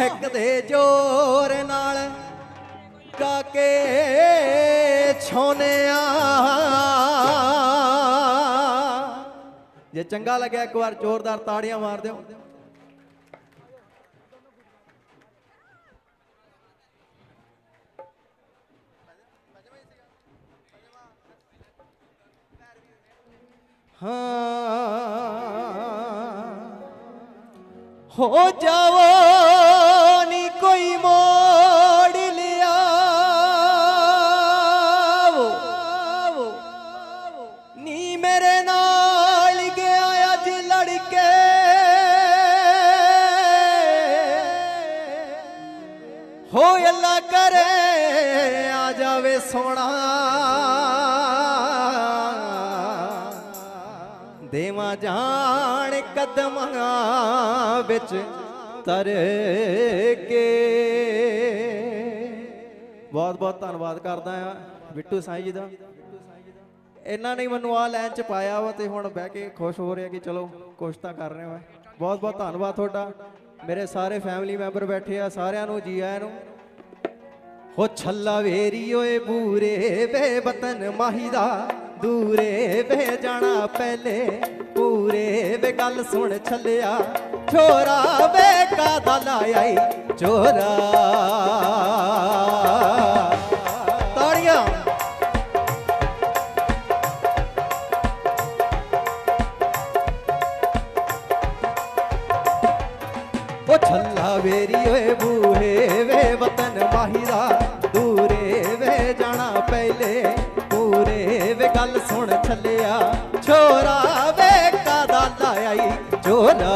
ਹਿੱਕ ਦੇ ਜੋਰ ਨਾਲ ਕਾਕੇ ਛੋਨਿਆ। ਜੇ ਚੰਗਾ ਲੱਗਿਆ ਇੱਕ ਵਾਰ ਜ਼ੋਰਦਾਰ ਤਾੜੀਆਂ ਮਾਰ ਦਿਓ। ਹਾਂ। ਹੋ ਜਾਵੋ। ਹੋ ਅੱਲਾ ਕਰੇ, ਆ ਜਾਵੇ ਸੋਣਾ ਦੇਵਾਂ ਜਾਣ ਕਦਮਾਂ ਵਿੱਚ ਤਰ ਕੇ ਬਹੁਤ ਬਹੁਤ ਧੰਨਵਾਦ ਕਰਦਾ ਆ ਬਿੱਟੂ ਸਾਈ ਜੀ ਦਾ। ਇਹਨਾਂ ਨੇ ਮੈਨੂੰ ਆ ਲਾਈਨ ਚ ਪਾਇਆ ਵਾ ਤੇ ਹੁਣ ਬਹਿ ਕੇ ਖੁਸ਼ ਹੋ ਰਿਹਾ ਕਿ ਚਲੋ ਕੁਛ ਤਾਂ ਕਰ ਰਹੇ ਹੋ ਬਹੁਤ ਬਹੁਤ ਧੰਨਵਾਦ ਤੁਹਾਡਾ। ਮੇਰੇ ਸਾਰੇ ਫੈਮਿਲੀ ਮੈਂਬਰ ਬੈਠੇ ਆ, ਸਾਰਿਆਂ ਨੂੰ ਜੀ ਆਇਆਂ ਨੂੰ। ਹੋ ਛੱਲਾ ਵੇਰੀ ਓਏ ਬੂਰੇ, ਵੇ ਵਤਨ ਮਾਹੀ ਦਾ ਦੂਰੇ, ਵੇ ਜਾਣਾ ਪਹਿਲੇ ਪੂਰੇ। ਵੇ ਗੱਲ ਸੁਣ ਛੱਲਿਆ, ਛੋਰਾ ਵੇ ਕਾਦਾ ਲਾਇਆਈ ਚੋਰਾ ਉਹ ਛੱਲਾ ਵੇਰੀ ਓਏ ਬੂਹੇ ਵੇ ਵਤਨ ਮਾਹੀਰਾ ਦੂਰੇ ਵੇ ਜਾਣਾ ਪਹਿਲੇ ਪੂਰੇ ਵੇ ਗੱਲ ਸੁਣ ਛੱਲਿਆ ਛੋਰਾ ਵੇ ਕਾਦਾ ਲਾਇਆਈ ਚੋਰਾ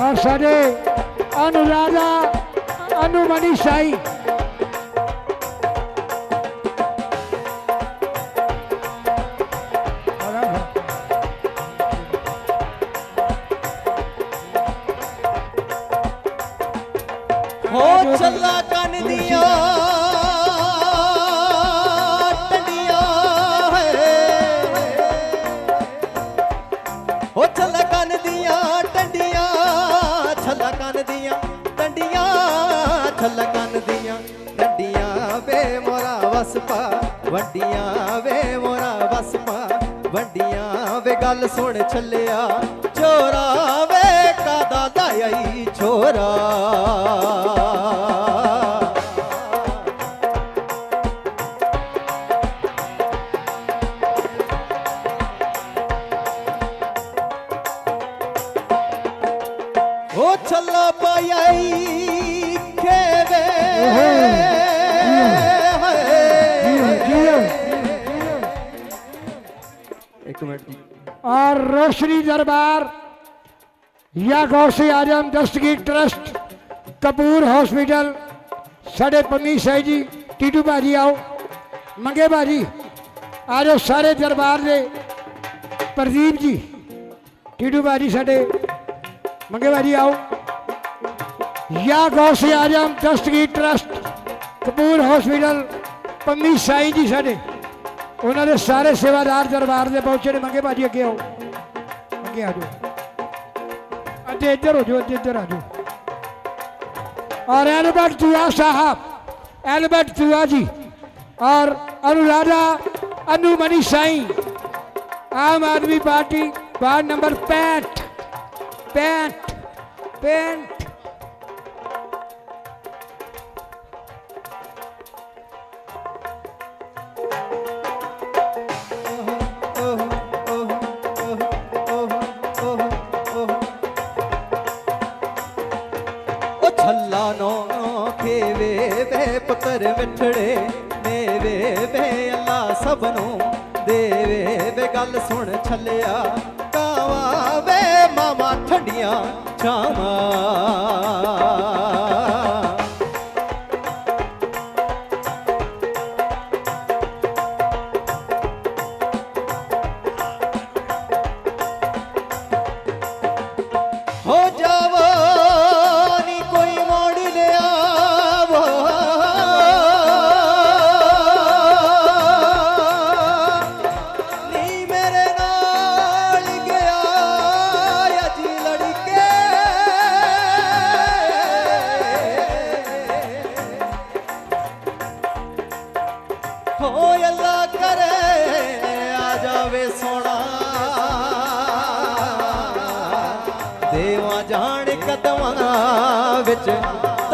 ਔਰ ਸਾਡੇ ਅਨੁਰਾਧਾ ਅਨੁਮਨੀ ਸਾਈ ਛੱਲਾ ਕੰਨ ਦੀਆਂ ਟੰਡੀਆਂ ਵੇ ਮੋਰਾ ਵਸਪਾ, ਵੱਡੀਆਂ ਵੇ ਮੋਰਾ ਵਸਪਾ, ਵੱਡੀਆਂ ਵੇ ਗੱਲ ਸੁਣ ਛੱਲਿਆ, ਚੋਰਾ ਵੇ ਕਾਦਾ ਲਾਈ ਛੋਰਾ और रोशनी दरबार या गौसे आज़म दस्तगीर ट्रस्ट, कपूर हॉस्पिटल, साढ़े पन्नी साई जी, टीटू भाजी आओ। मंगे भाजी आ जाओ सारे दरबार दे, प्रदीप जी, टीटू भाजी साढ़े, मंगे भाजी आओ। या गौसे आज़म दस्तगीर ट्रस्ट, कपूर हॉस्पिटल पन्नी साई जी साढ़े। ਉਹਨਾਂ ਦੇ ਸਾਰੇ ਸੇਵਾਦਾਰ ਦਰਬਾਰ ਦੇ ਪਹੁੰਚੇ ਨੇ ਮੰਗੇ ਭਾਜੀ ਅੱਗੇ ਆਓ ਅੱਗੇ ਆ ਜਾਓ ਅੱਗੇ ਇੱਧਰ ਹੋ ਜਾਓ ਅੱਗੇ ਇੱਧਰ ਆ ਜਾਓ और एलबर्ट चुआ साहब एलबर्ट चुआ जी और Anuradha Anumani Sai Aam Aadmi party ward number पैंठ पैंठ पैंठ ਸਭ ਨੂੰ ਦੇਵੇ ਵੇ ਗੱਲ ਸੁਣ ਛੱਲਿਆ ਕਾਵਾ ਵੇ ਮਾਮਾ ਠੰਡੀਆਂ ਛਾਵਾਂ।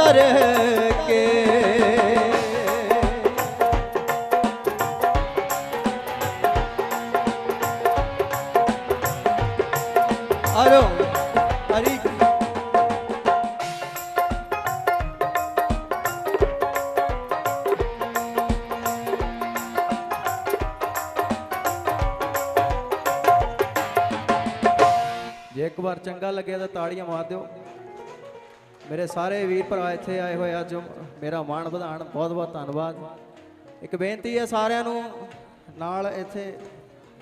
ਤਰ ਕੇ। ਹਰੀ। ਜੇ ਇੱਕ ਵਾਰ ਚੰਗਾ ਲੱਗਿਆ ਤਾਂ ਤਾੜੀਆਂ ਮਾਰ ਦਿਓ। ਮੇਰੇ ਸਾਰੇ ਵੀਰ ਭਰਾ ਇੱਥੇ ਆਏ ਹੋਏ ਅੱਜ ਮੇਰਾ ਮਾਣ ਵਧਾਣ ਬਹੁਤ ਬਹੁਤ ਧੰਨਵਾਦ। ਇੱਕ ਬੇਨਤੀ ਹੈ ਸਾਰਿਆਂ ਨੂੰ, ਨਾਲ ਇੱਥੇ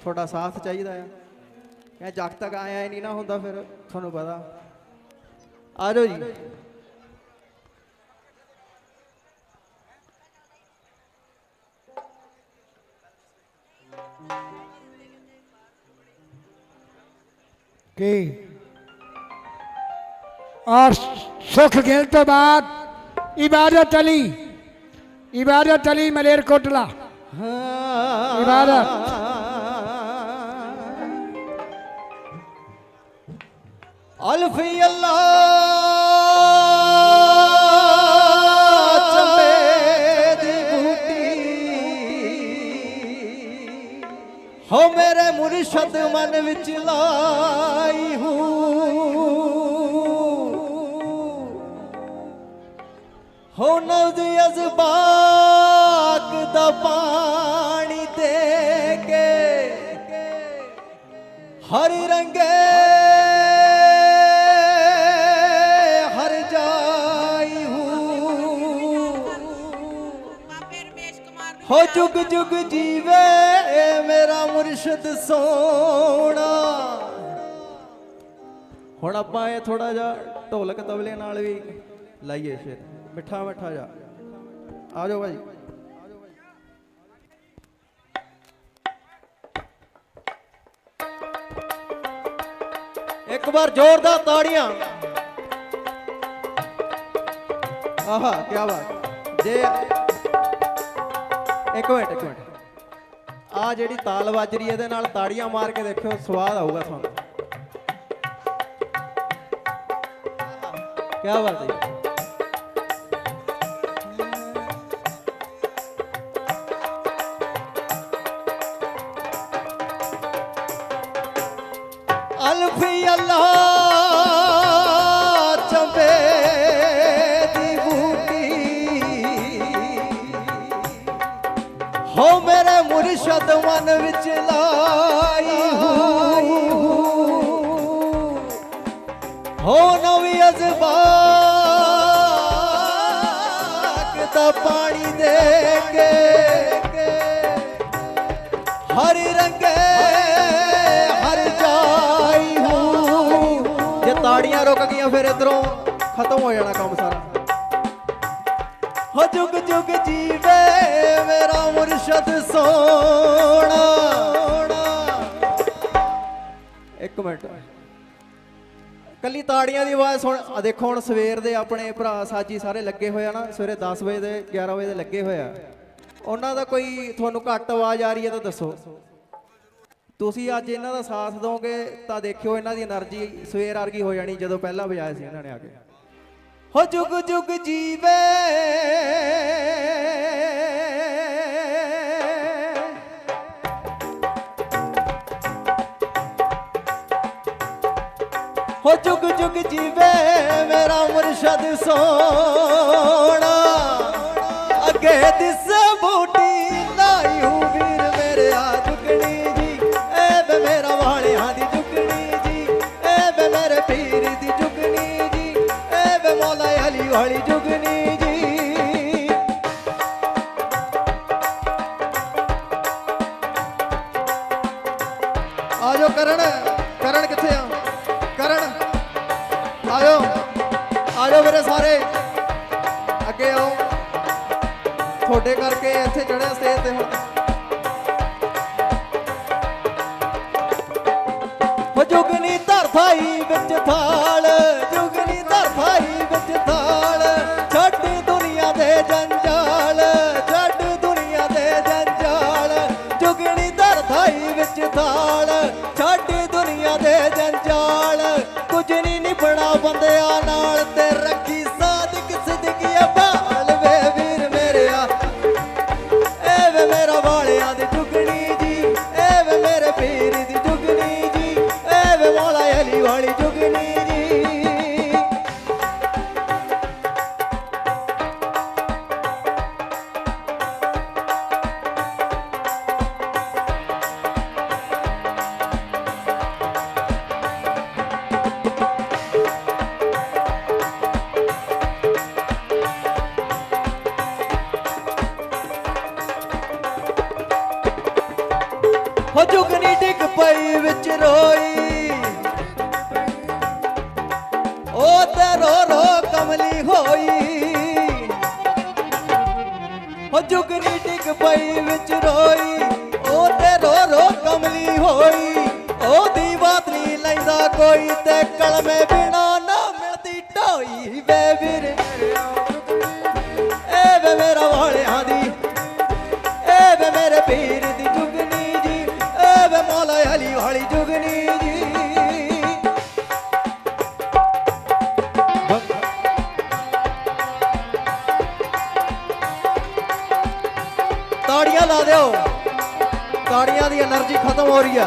ਤੁਹਾਡਾ ਸਾਥ ਚਾਹੀਦਾ ਆ। ਮੈਂ ਜਗ ਤੱਕ ਆਇਆ ਹੀ ਨਹੀਂ ਨਾ ਹੁੰਦਾ ਫਿਰ ਤੁਹਾਨੂੰ ਪਤਾ। ਆ ਜਾਓ ਜੀ। ਕੀ? और ਸੁੱਖ ਗਿਲ ਤੋਂ ਬਾਅਦ ਇਬਾਦਤ ਅਲੀ ਇਬਾਦਤ ਅਲੀ ਮਲੇਰ ਕੋਟਲਾ ਇਬਾਦਤ ਅਲਫੀ ਅੱਲਾ ਚੰਬੇ ਦੀ ਬੂਟੀ ਹੋ ਮੇਰੇ ਮੁਰਸ਼ਦ ਮਨ ਵਿੱਚ ਲਾਈ ਹੂੰ ਹੋ ਨਵਦ ਅਜ਼ਬਾਕ ਦਾ ਪਾਣੀ ਦੇ ਕੇ। ਹਰ ਰੰਗੇ, ਹਰ ਜਾਈ ਹੂੰ। ਹੋ ਜੁਗ ਜੁਗ ਜੀਵੇ ਮੇਰਾ ਮੁਰਸ਼ਿਦ ਸੋਣਾ ਹੁਣ ਆਪਾਂ ਇਹ ਥੋੜਾ ਜਿਹਾ ਢੋਲਕ ਤਬਲੇ ਨਾਲ ਵੀ ਲਾਈਏ ਸ਼ੇਰ। ਮਿੱਠਾ ਮਿੱਠਾ ਜਾ। ਆ ਜਾਓ ਭਾਜੀ ਇੱਕ ਵਾਰ ਜ਼ੋਰਦਾਰ ਤਾੜੀਆਂ। ਆਹਾ ਕੀ ਬਾਤ। ਜੇ ਇੱਕ ਮਿੰਟ ਇੱਕ ਮਿੰਟ। ਆ ਜਿਹੜੀ ਤਾਲ ਵੱਜ ਰਹੀ ਇਹਦੇ ਨਾਲ ਤਾੜੀਆਂ ਮਾਰ ਕੇ ਦੇਖਿਓ, ਸਵਾਦ ਆਊਗਾ ਤੁਹਾਨੂੰ। ਕੀ ਬਾਤ ਹੈ ਮਨ ਵਿੱਚ ਲਾਈ ਹੋ ਨਵੀਂ ਅਜ਼ਬਾਕ ਦਾ ਪਾਣੀ ਦੇ ਕੇ ਹਰ ਰੰਗੇ ਹਰ ਜਾਈ ਹੂੰ ਜੇ ਤਾੜੀਆਂ ਰੁਕ ਗਈਆਂ, ਫਿਰ ਇਧਰੋਂ ਖਤਮ ਹੋ ਜਾਣਾ ਕੰਮ ਸਾਰਾ। ਜੁਗ ਜੁਗ ਜੀਵੇ, ਮੇਰਾ ਮੁਰਸ਼ਦ ਸੋਣਾ ਇੱਕ ਮਿੰਟ। ਕੱਲੀ ਤਾੜੀਆਂ ਦੀ ਆਵਾਜ਼ ਸੁਣ। ਆ ਦੇਖੋ, ਹੁਣ ਸਵੇਰ ਦੇ ਆਪਣੇ ਭਰਾ ਸਾਜੀ ਸਾਰੇ ਲੱਗੇ ਹੋਏ ਆ ਨਾ, ਸਵੇਰੇ 10 ਵਜੇ ਦੇ 11 ਵਜੇ ਦੇ ਲੱਗੇ ਹੋਏ ਆ। ਉਹਨਾਂ ਦਾ ਕੋਈ ਤੁਹਾਨੂੰ ਘੱਟ ਆਵਾਜ਼ ਆ ਰਹੀ ਹੈ ਤਾਂ ਦੱਸੋ। ਤੁਸੀਂ ਅੱਜ ਇਹਨਾਂ ਦਾ ਸਾਥ ਦੋਗੇ ਤਾਂ ਦੇਖਿਓ ਇਹਨਾਂ ਦੀ એનર્ਜੀ ਸਵੇਰ ਵਰਗੀ ਹੋ ਜਾਣੀ ਜਦੋਂ ਪਹਿਲਾਂ ਵਜਾਇਆ ਸੀ ਇਹਨਾਂ ਨੇ ਆ ਕੇ। ਹੋ ਜੁਗ ਜੁਗ ਜੀਵੇ। ਹੋ ਜੁਗ ਜੁਗ ਜੀਵੇ ਮੇਰਾ ਮੁਰਸ਼ਦ ਸੋਹਣਾ। ਅੱਗੇ ਦਿਸ ਆਜੋ ਕਰਨ ਕਰਨ ਕਿੱਥੇ ਆ? ਕਰਨ, ਆਜੋ ਆਜੋ ਮੇਰੇ ਸਾਰੇ। ਅੱਗੇ ਆਓ। ਤੁਹਾਡੇ ਕਰਕੇ ਇੱਥੇ ਚੜਿਆ ਸਟੇਜ ਤੇ ਹੁਣ। ਹੋ ਜੁਗਨੀ ਧਰਥਾਈ ਵਿੱਚ ਥਾਲ। ਬੰਦਿਆਂ ਜੁਗਨੀ ਡਿੱਗ ਪਈ ਵਿੱਚ ਰੋਈ। ਉਹ ਤੇ ਰੋ ਰੋ ਕਮਲੀ ਹੋਈ। ਹੋ ਜੁਗਨੀ ਡਿੱਗ ਪਈ ਵਿੱਚ ਰੋਈ। ਉਹ ਤੇ ਰੋ ਰੋ ਕਮਲੀ ਹੋਈ। ਉਹਦੀ ਬਾਤ ਨਹੀਂ ਲੈਂਦਾ ਕੋਈ ਤੇ ਕਲਮੇ ਬਿਨਾ ਨਾ ਮਿਲਦੀ ਢੋਈ। ਵੇ ਵੀਰੇ, ਏ ਵੇ ਮੇਰਾ ਵਾਲਿਆਂ ਦੀ, ਏ ਵੇ ਮੇਰੇ ਪੀ ਮੋਰੀਆ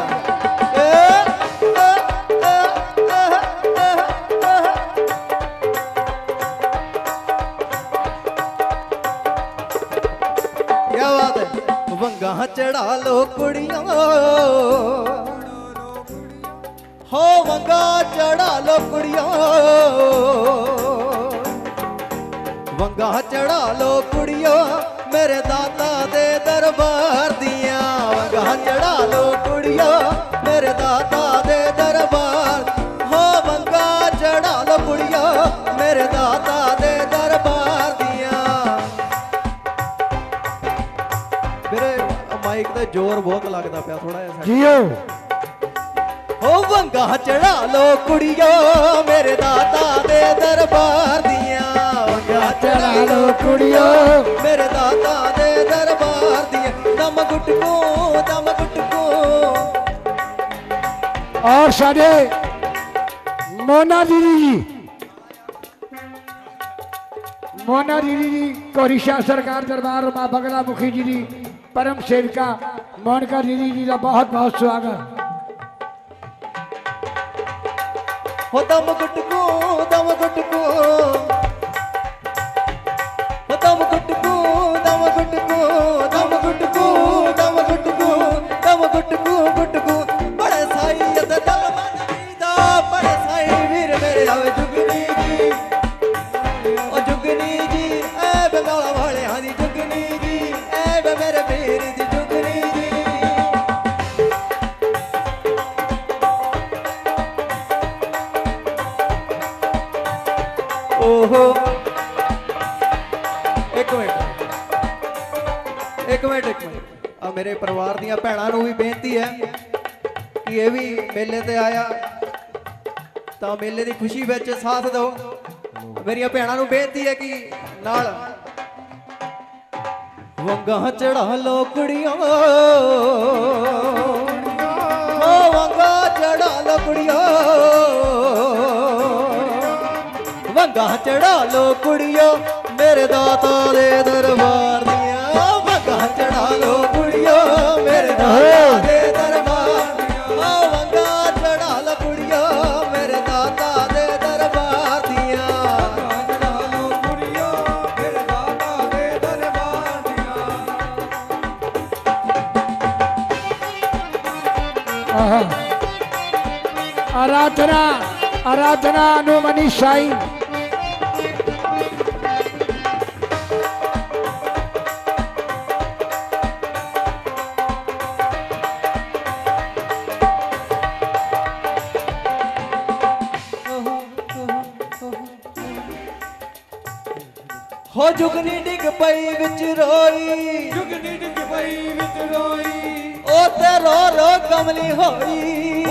ਵੰਗਾ ਚੜਾ ਲੋ ਕੁੜੀਆਂ। ਹੋ ਵੰਗਾ ਚੜਾ ਲੋ ਕੁੜੀਆਂ। ਵੰਗਾ ਚੜਾ ਲੋ ਕੁੜੀਆਂ। ਮੇਰੇ ਦਾਤਾ ਦੇ ਦਰਬਾਰ ਚੜਾ ਲੋ ਕੁੜੀਓ ਮੇਰੇ ਦਾਤਾ ਦੇ ਦਰਬਾਰ। ਹੋ ਵੰਗਾ ਚੜਾ ਲੋ ਕੁੜੀਓ ਮੇਰੇ ਦਾਤਾ ਦੇ ਦਰਬਾਰ ਦੀਆਂ। ਮੇਰੇ ਮਾਈਕ ਤੇ ਜ਼ੋਰ ਬਹੁਤ ਲੱਗਦਾ ਪਿਆ ਥੋੜਾ ਜਿਹਾ ਜੀਓ। ਹੋ ਵੰਗਾ ਚੜਾ ਲੋ ਕੁੜੀਓ ਮੇਰੇ ਦਾਤਾ ਦੇ ਦਰਬਾਰ ਦੀਆਂ। ਵੰਗਾ ਚੜਾ ਲੋ ਕੁੜੀਓ ਮੇਰੇ ਦਾਤਾ ਦੇ ਦਰਬਾਰ ਔਰ ਸਾਡੇ ਮੋਨਾ ਦੀਦੀ ਜੀ। ਮੋਨਾ ਦੀਦੀ ਜੀ ਕੋਰੀਸ਼ਾ ਸਰਕਾਰ ਦਰਬਾਰ ਮਾ ਬਗਲਾ ਮੁਖੀ ਜੀ ਦੀ ਪਰਮ ਸੇਵਿਕਾ। ਮੋਨਕਾ ਦੀਦੀ ਜੀ ਦਾ ਬਹੁਤ ਬਹੁਤ ਸਵਾਗਤ। ਹੋ ਦਮ ਗੁਟਕੂ ਦਮ ਗੁਟਕੂ। ਹੋ ਦਮ ਗੁਟਕੂ ਦਮ ਗੁਟਕੂ ਦਮ ਗੁਟਕੂ। ਓਹੋ। ਇੱਕ ਮਿੰਟ। ਇੱਕ ਮਿੰਟ ਇੱਕ ਮਿੰਟ। ਆ ਮੇਰੇ ਪਰਿਵਾਰ ਦੀਆਂ ਭੈਣਾਂ ਨੂੰ ਵੀ ਬੇਨਤੀ ਹੈ ਕਿ ਇਹ ਵੀ ਮੇਲੇ ਤੇ ਆਇਆ। ਤਾਂ ਮੇਲੇ ਦੀ ਖੁਸ਼ੀ ਵਿੱਚ ਸਾਥ ਦਿਓ। ਮੇਰੀਆਂ ਭੈਣਾਂ ਨੂੰ ਬੇਨਤੀ ਹੈ ਕਿ ਨਾਲ ਵੰਗਾ ਚੜਾ ਲੋ ਵੰਗਾ ਚੜਾ ਲੋ ਕੁੜੀਓ ਮੇਰੇ ਦਾਤਾ ਦੇ ਦਰਬਾਰ ਦੀਆਂ। ਵੰਗਾ ਚੜਾ ਲੋ ਕੁੜੀਓ ਮੇਰੇ ਦਾਤਾ ਦੇ ਦਰਬਾਰ ਦੀਆਂ। ਵੰਗਾ ਚੜਾ ਲੋ ਕੁੜੀਓ ਮੇਰੇ ਦਾਤਾ ਦੇ ਦਰਬਾਰ ਦੀਆਂ। ਚੜਾ ਲੋ ਕੁੜੀਓ ਮੇਰੇ ਦਾਤਾ ਦੇ ਦਰਬਾਰ ਦੀਆਂ ਆਹਾ। ਆਰਾਧਨਾ ਆਰਾਧਨਾ ਨੂੰ ਮਨੀ ਹੋ ਜੁਗਨੀ ਡਿੱਗ ਪਈ ਵਿੱਚ ਰੋਈ। ਜੁਗਨੀ ਡਿੱਗ ਪਈ ਵਿੱਚ ਰੋਈ। ਉਹ ਤੇ ਰੋ ਰੋ ਕਮਲੀ ਹੋਈ।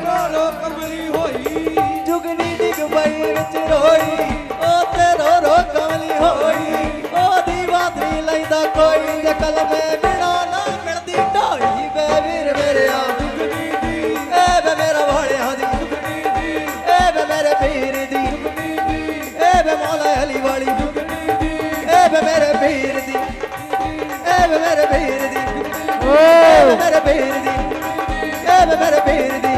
ਰੋ ਰੋ ਕਮਲੀ ਹੋਈ। ਜੁਗਨੀ ਡਿੱਗ ਪਈ ਵਿੱਚ ਰੋਈ। ਉਹ ਤੇ ਰੋ ਰੋ ਕਮਲੀ ਹੋਈ। ਉਹਦੀ ਬਾਤ ਨਹੀਂ ਲੈਂਦਾ ਕੋਈ ਤੇ ਕਲਮੇ ਬਿਨਾ ਨਾ ਮਿਲਦੀ ਢਾਈ ਵੇ ਵੀਰ ਮੇਰੇ ਆ ਜੁਗਨੀ ਦੀ। ਏ ਵੇ ਮੇਰਾ ਵਾਲਿਆਂ ਦੀ। ਜੁਗਨੀ ਦੀ। ਏ ਵੇ ਮੇਰੇ ਪੀਰ ਦੀ। ਜੁਗਨੀ ਦੀ। ਏ ਵੇ ਮੌਲਾ ਅਲੀ ਵਾਲੀ। ਜੁਗਨੀ ਵੇ ਮੇਰੇ ਪੀਰ ਦੀ ਏ ਵੇ ਮੇਰੇ ਪੀਰ ਦੀ ਓ ਏ ਵੇ ਮੇਰੇ ਪੀਰ ਦੀ ਏ ਵੇ ਮੇਰੇ ਪੀਰ ਦੀ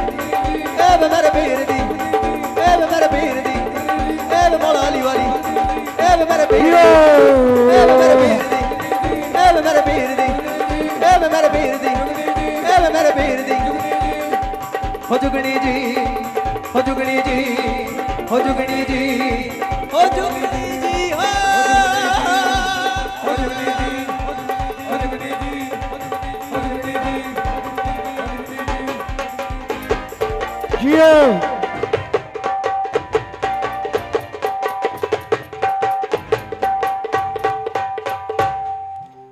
ਏ ਵੇ ਮੇਰੇ ਪੀਰ ਦੀ ਏ ਵੇ ਮੇਰੇ ਪੀਰ ਦੀ ਏ ਵੇ ਮੌਲਾ ਅਲੀ ਵਾਲੀ ਏ ਵੇ ਮੇਰੇ ਪੀਰ ਦੀ ਏ ਵੇ ਮੇਰੇ ਪੀਰ ਦੀ ਏ ਵੇ ਮੇਰੇ ਪੀਰ ਦੀ ਏ ਵੇ ਮੇਰੇ ਪੀਰ ਦੀ ਏ ਵੇ ਮੇਰੇ ਪੀਰ ਦੀ ਹੋ ਜੁਗਣੀ ਜੀ ਹੋ ਜੁਗਣੀ ਜੀ ਹੋ ਜੁਗਣੀ ਜੀ ਹੋ ਜੁਗਣੀ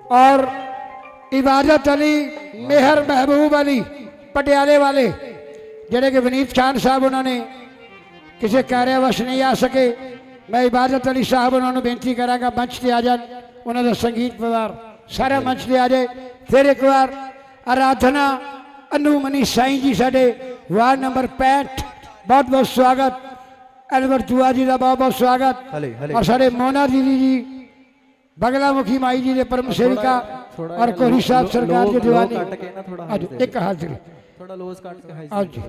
और इबादत अली मेहर महबूब अली पटियाले वाले, जेडे कि विनीत खान साहब उन्होंने किसी कार्यावश नहीं आ सके। मैं इबादत अली साहब उन्होंने बेनती करा मंच से आ जाए उन्होंने संगीत परिवार सारा मंच से आ जाए। फिर एक बार आराधना अनुमनी साई जी साढ़े ਵਾਰਡ ਨੰਬਰ 65 ਬਹੁਤ ਬਹੁਤ ਸਵਾਗਤ ਅਨਵਰ ਜੁਆ ਜੀ ਦਾ ਬਹੁਤ ਬਹੁਤ ਸਵਾਗਤ ਹਲੇ ਹਲੇ ਔਰ ਸਾਡੇ ਮੋਨਾ ਦੀਦੀ ਜੀ ਬਗਲਾ ਮੁਖੀ ਮਾਈ ਜੀ ਦੇ ਪਰਮ ਸੇਵਿਕਾ ਔਰ ਕੋਹਰੀ ਸਾਹਿਬ ਸਰਕਾਰ ਦੇ ਦੀਵਾਨੀ ਅੱਜ ਇੱਕ ਹਾਜ਼ਰੀ ਥੋੜਾ ਲੋਸ ਕੱਟ ਕੇ ਹਾਈ ਆਓ ਜੀ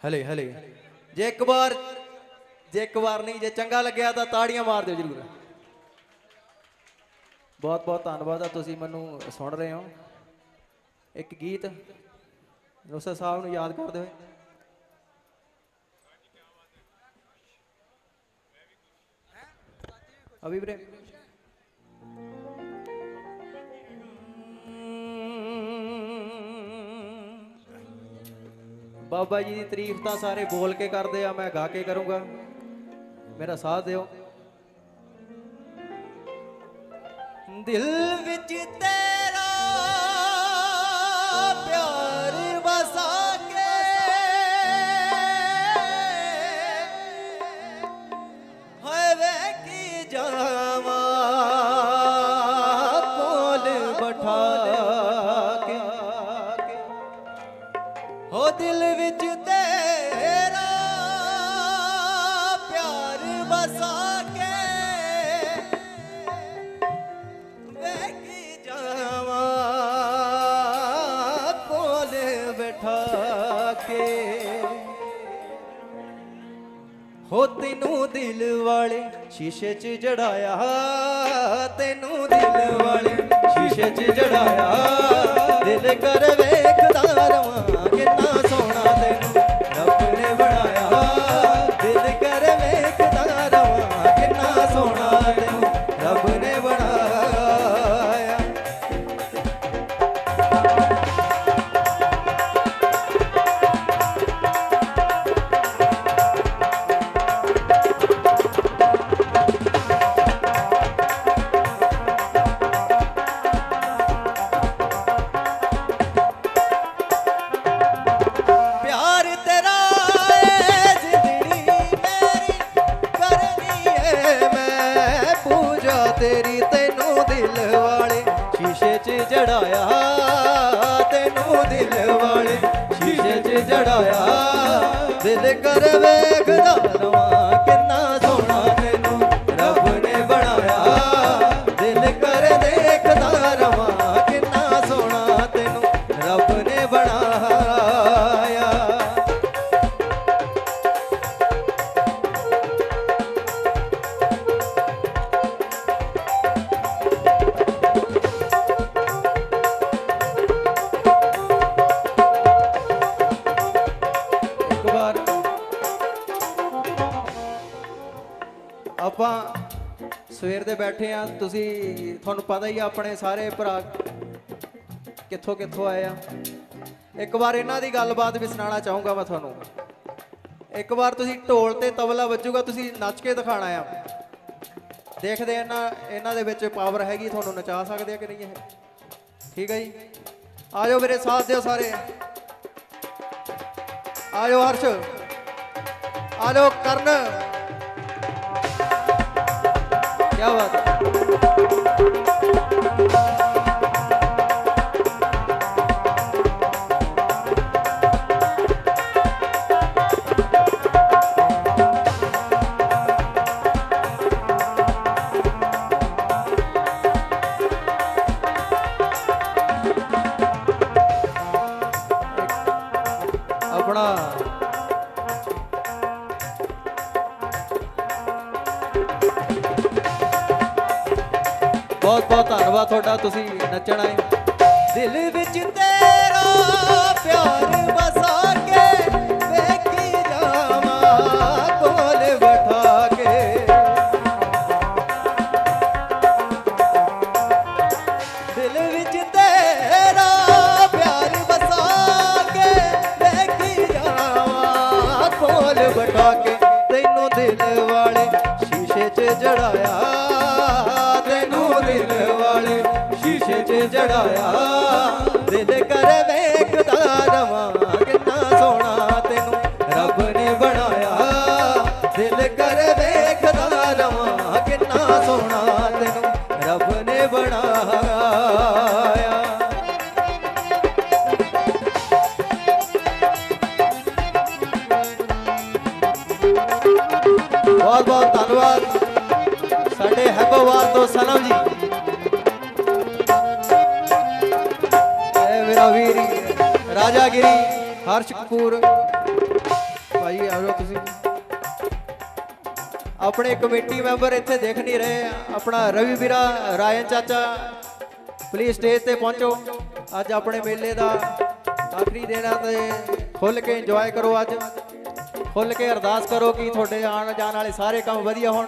ਹਲੇ ਹਲੇ ਜੇ ਇੱਕ ਵਾਰ ਜੇ ਇੱਕ ਵਾਰ ਨਹੀਂ ਜੇ ਚੰਗਾ ਲੱਗਿਆ ਤਾਂ ਤਾੜੀਆਂ ਮਾਰ ਦਿਓ ਜਰੂਰ ਬਹੁਤ ਬਹੁਤ ਧੰਨਵਾਦ ਆ ਤੁਸੀਂ ਮੈਨੂੰ ਸੁਣ ਰਹੇ ਹੋ ਇੱਕ ਗੀਤ ਨੁਸਰ ਸਾਹਿਬ ਨੂੰ ਯਾਦ ਕਰਦੇ ਹੋਏ ਅਭੀ ਵੀਰੇ। ਬਾਬਾ ਜੀ ਦੀ ਤਾਰੀਫ ਤਾਂ ਸਾਰੇ ਬੋਲ ਕੇ ਕਰਦੇ ਆ, ਮੈਂ ਗਾ ਕੇ ਕਰੂੰਗਾ। ਮੇਰਾ ਸਾਥ ਦਿਓ। ਦਿਲ ਵਿੱਚ ਤੇਰਾ ਵਾਲੇ ਸ਼ੀਸ਼ੇ 'ਚ ਜੜਾਇਆ ਤੈਨੂੰ ਦਿਲ ਵਾਲੇ ਸ਼ੀਸ਼ੇ 'ਚ ਜੜਾਇਆ। ਦਿਲ ਕਰ ਵੇਖਦਾ ਰਵਾਂ। ਕਰ ਵੇਖਦਾ। ਪਤਾ ਹੀ ਆ ਆਪਣੇ ਸਾਰੇ ਭਰਾ। ਕਿੱਥੋਂ ਕਿੱਥੋਂ ਆਏ ਆ? ਇੱਕ ਵਾਰ ਇਹਨਾਂ ਦੀ ਗੱਲਬਾਤ ਵੀ ਸੁਣਾਉਣਾ ਚਾਹੂੰਗਾ ਮੈਂ ਤੁਹਾਨੂੰ। ਇੱਕ ਵਾਰ ਤੁਸੀਂ ਢੋਲ ਤੇ ਤਬਲਾ ਵੱਜੂਗਾ, ਤੁਸੀਂ ਨੱਚ ਕੇ ਦਿਖਾਣਾ ਆ। ਦੇਖਦੇ ਇਹਨਾਂ ਇਹਨਾਂ ਦੇ ਵਿੱਚ ਪਾਵਰ ਹੈਗੀ, ਤੁਹਾਨੂੰ ਨਚਾ ਸਕਦੇ ਆ ਕਿ ਨਹੀਂ ਇਹ? ਠੀਕ ਹੈ ਜੀ? ਆਜੋ ਮੇਰੇ ਸਾਥ ਦਿਓ ਸਾਰੇ। ਆਜੋ ਹਰਸ਼। ਆਜੋ ਕਰਨ। ਕੀ ਬਾਤ ਬਹੁਤ ਤੁਹਾਡਾ ਤੁਸੀਂ ਨੱਚਣਾ ਆਏ ਦਿਲ ਵਿੱਚ ਤੇਰਾ ਪਿਆਰ ਬਣਾਇਆ ਦਿਲ ਕਰੇ ਹਰਸ਼ ਕਪੂਰ ਭਾਈ ਆਓ ਤੁਸੀਂ। ਆਪਣੇ ਕਮੇਟੀ ਮੈਂਬਰ ਇੱਥੇ ਦੇਖ ਨਹੀਂ ਰਹੇ। ਆਪਣਾ ਰਵੀ ਵੀਰਾ ਰਾਏ ਚਾਚਾ ਪਲੀਜ਼ ਸਟੇਜ ਤੇ ਪਹੁੰਚੋ। ਅੱਜ ਆਪਣੇ ਮੇਲੇ ਦਾ ਆਖਰੀ ਦਿਨ ਆ ਤੇ ਖੁੱਲ ਕੇ ਇੰਜੋਏ ਕਰੋ ਅੱਜ। ਖੁੱਲ ਕੇ ਅਰਦਾਸ ਕਰੋ ਕਿ ਤੁਹਾਡੇ ਆਣ ਜਾਣ ਵਾਲੇ ਸਾਰੇ ਕੰਮ ਵਧੀਆ ਹੋਣ।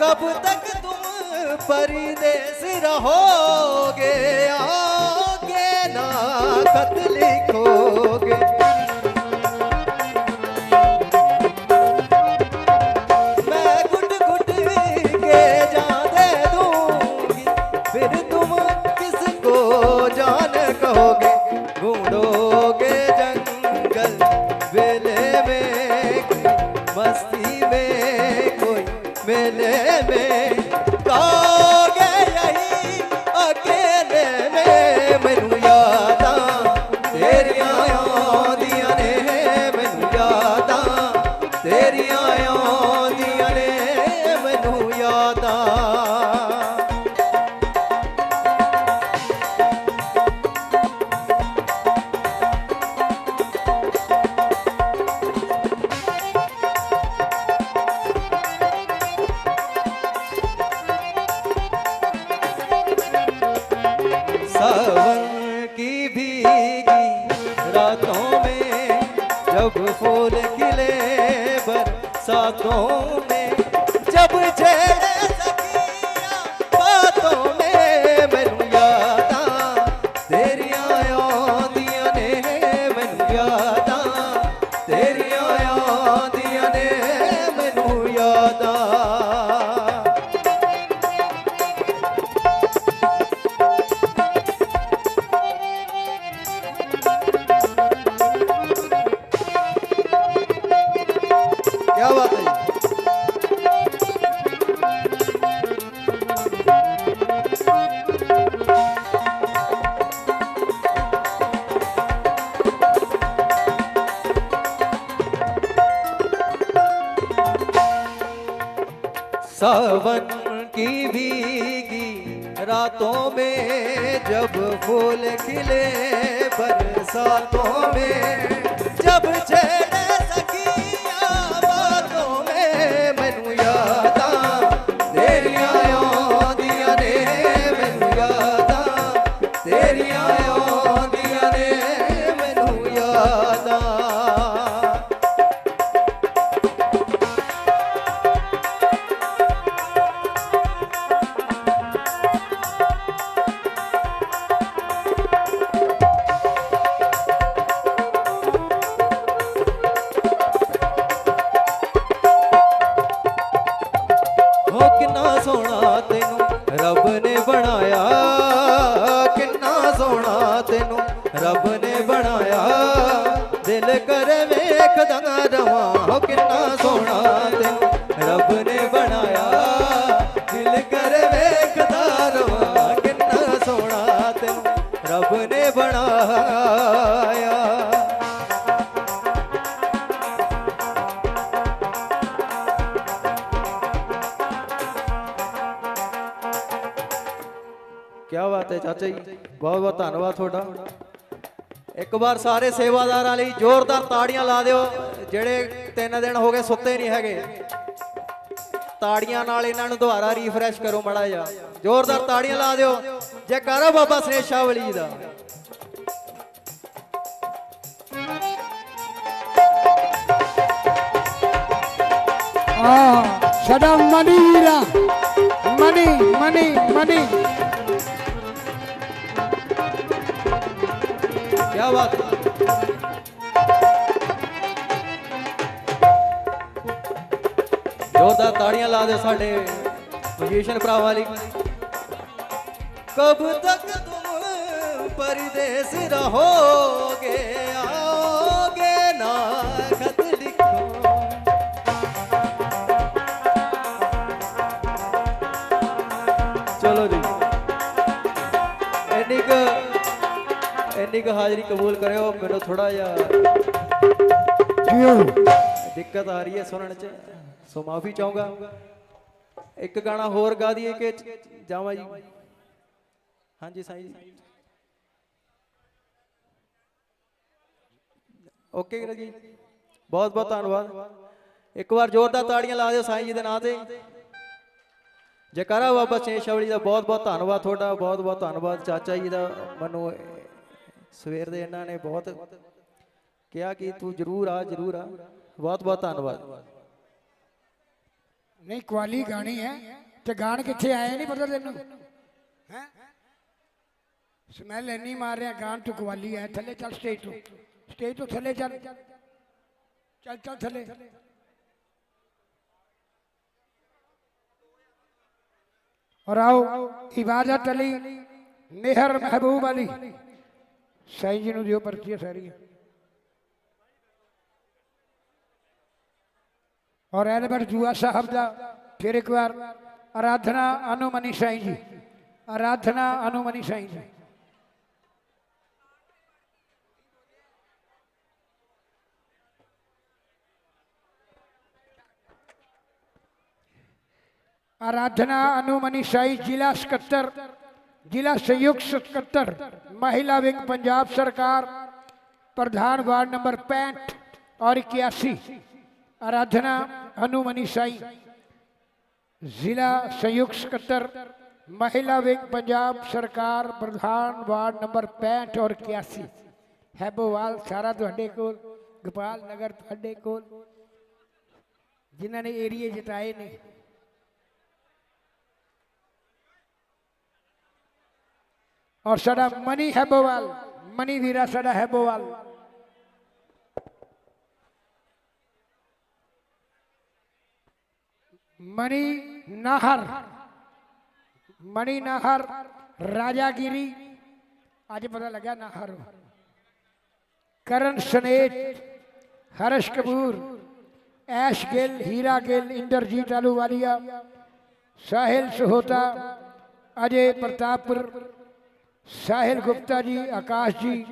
ਕਬ ਤੱਕ ਤੁਮ ਪਰਦੇਸ ਰਹੋਗੇ ਆਗੇ ਨਾ ਕਤਲੀ ਖੋਗੇ ਤੇਰੀਆਂ ਆਉਂਦੀਆਂ ਨੇ। खिले बरसातों में जब छेड़े सखिया बातों में मैनू यादा तेरिया आदिया ने मैनू यादा तेरिया ਕੀ ਬਾਤ ਹੈ ਚਾਚਾ ਜੀ। ਬਹੁਤ ਬਹੁਤ ਧੰਨਵਾਦ ਤੁਹਾਡਾ। ਇੱਕ ਵਾਰ ਸਾਰੇ ਸੇਵਾਦਾਰਾਂ ਲਈ ਜ਼ੋਰਦਾਰ ਤਾੜੀਆਂ ਲਾ ਦਿਓ। ਜਿਹੜੇ ਤਿੰਨ ਦਿਨ ਹੋ ਗਏ ਸੁੱਤੇ ਨਹੀਂ ਹੈਗੇ। ਤਾੜੀਆਂ ਨਾਲ ਇਹਨਾਂ ਨੂੰ ਦੁਬਾਰਾ ਰੀਫਰੈਸ਼ ਕਰੋ ਮੜਾ ਜਾ ਜ਼ੋਰਦਾਰ ਤਾੜੀਆਂ ਲਾ ਦਿਓ। ਜੇ ਕਰੋ ਬਾਬਾ ਸਨੇਸ਼ਾ ਵਲੀ ਦਾ। ਆ ਸਾਡਾ ਮਨੀ ਮਨੀ ਮਨੀ ਮਨੀ। ਕੀ ਬਾਤ ਜ਼ੋਰਦਾਰ ਤਾੜੀਆਂ ਲਾ ਦਿਓ ਸਾਡੇ ਮਿਊਜ਼ੀਸ਼ੀਅਨ ਭਰਾਵਾਂ ਲਈ। ਕਬ ਤੱਕ ਤੁਮ ਪਰਦੇਸ ਰਹੋਗੇ, ਆਓਗੇ ਨਾ ਇੰਨੀ ਕੁ ਹਾਜ਼ਰੀ ਕਬੂਲ ਕਰਿਓ ਮੈਨੂੰ ਥੋੜਾ ਜਿਹਾ ਦਿੱਕਤ ਆ ਰਹੀ ਹੈ ਸੁਣਨ ਚ। ਸੋ ਮਾਫੀ ਚਾਹੂੰਗਾ। ਇੱਕ ਗਾਣਾ ਹੋਰ ਗਾ ਦਈਏ ਕਿ ਜਾਵਾਂ ਜੀ। ਹਾਂਜੀ ਸਾਈਂ ਜੀ। ਓਕੇ ਜੀ। ਬਹੁਤ ਬਹੁਤ ਧੰਨਵਾਦ। ਇੱਕ ਵਾਰ ਜ਼ੋਰਦਾਰ ਤਾੜੀਆਂ ਲਾ ਦਿਓ ਸਾਈਂ ਜੀ ਦੇ ਨਾਂ ਤੇ। ਜਕਾਰਾ ਬਾਬਾ ਸ਼ੇਸ਼ਵਲੀ ਦਾ ਬਹੁਤ ਬਹੁਤ ਧੰਨਵਾਦ ਤੁਹਾਡਾ। ਬਹੁਤ ਬਹੁਤ ਧੰਨਵਾਦ ਚਾਚਾ ਜੀ ਦਾ। ਮੈਨੂੰ ਸਵੇਰ ਦੇ ਇਹਨਾਂ ਨੇ ਬਹੁਤ ਕਿਹਾ ਕਿ ਤੂੰ ਜਰੂਰ ਆ ਜਰੂਰ ਆ ਬਹੁਤ ਬਹੁਤ ਧੰਨਵਾਦ ਨਹੀਂ ਕੁਆਲੀ ਗਾਣੀ ਹੈ ਤੇ ਗਾਣ ਕਿੱਥੇ ਆਏ ਨਹੀਂ ਪਤਾ ਤੈਨੂੰ ਹੈ ਸਮੈਲ ਇੰਨੀ ਮਾਰ ਰਿਹਾ ਗਾਣ ਤੋਂ ਕੁਆਲੀ ਹੈ ਥੱਲੇ ਚੱਲ ਸਟੇਜ ਤੋਂ ਸਟੇਜ ਤੋਂ ਥੱਲੇ ਚੱਲ ਚੱਲ ਚੱਲ ਥੱਲੇ और आओ इबादत अली मेहर महबूब अली साईं जी ਨੂੰ ਦਿਓ ਪਰਚੀ ਸਾਰੀ ਔਰ ਐਲਬਰਟ ਜੂਆ ਸਾਹਿਬ ਦਾ ਫਿਰ ਇੱਕ ਵਾਰ ਆਰਾਧਨਾ ਅਨੁਮਨੀ ਸਾਈਂ ਜੀ ਆਰਾਧਨਾ ਅਨੁਮਨੀ ਸਾਈਂ ਜੀ आराधना अनुमनी शाही जिला सकत्तर जिला संयुक्त सकत्तर महिला विंग पंजाब सरकार प्रधान वार्ड नंबर पैंठ और इक्यासी आराधना अनुमनी शाही जिला संयुक्त सकत्तर महिला विंग पंजाब सरकार प्रधान वार्ड नंबर पैंठ और इक्यासी ਹੈਬੋਵਾਲ ਸਾਰਾ ਤੁਹਾਡੇ ਕੋਲ ਗੋਪਾਲ ਨਗਰ ਤੁਹਾਡੇ ਕੋਲ ਜਿਨ੍ਹਾਂ ਨੇ ਏਰੀਏ ਜਿਤਾਏ ਨੇ ਔਰ ਸਾਡਾ ਮਨੀ ਹੈਬੋਵਾਲ ਮਨੀ ਵੀਰਾ ਸਾਡਾ ਹੈਬੋਵਾਲ ਮਨੀ ਨਾਹਰ ਮਣੀ ਨਾਹਰ ਰਾਜਾਗਿਰੀ ਅੱਜ ਪਤਾ ਲੱਗਾ ਨਾਹਰ ਕਰਨ ਸਨੇਜ ਹਰਸ਼ ਕਪੂਰ ਐਸ਼ ਗਿੱਲ ਹੀਰਾ ਗਿੱਲ ਇੰਦਰਜੀਤ ਆਲੂਵਾਲੀਆ ਸਾਹਿਲ ਸਹੋਤਾ ਅਜੇ ਪ੍ਰਤਾਪਪੁਰ ਸਾਹਿਲ ਗੁਪਤਾ ਜੀ ਆਕਾਸ਼ ਜੀ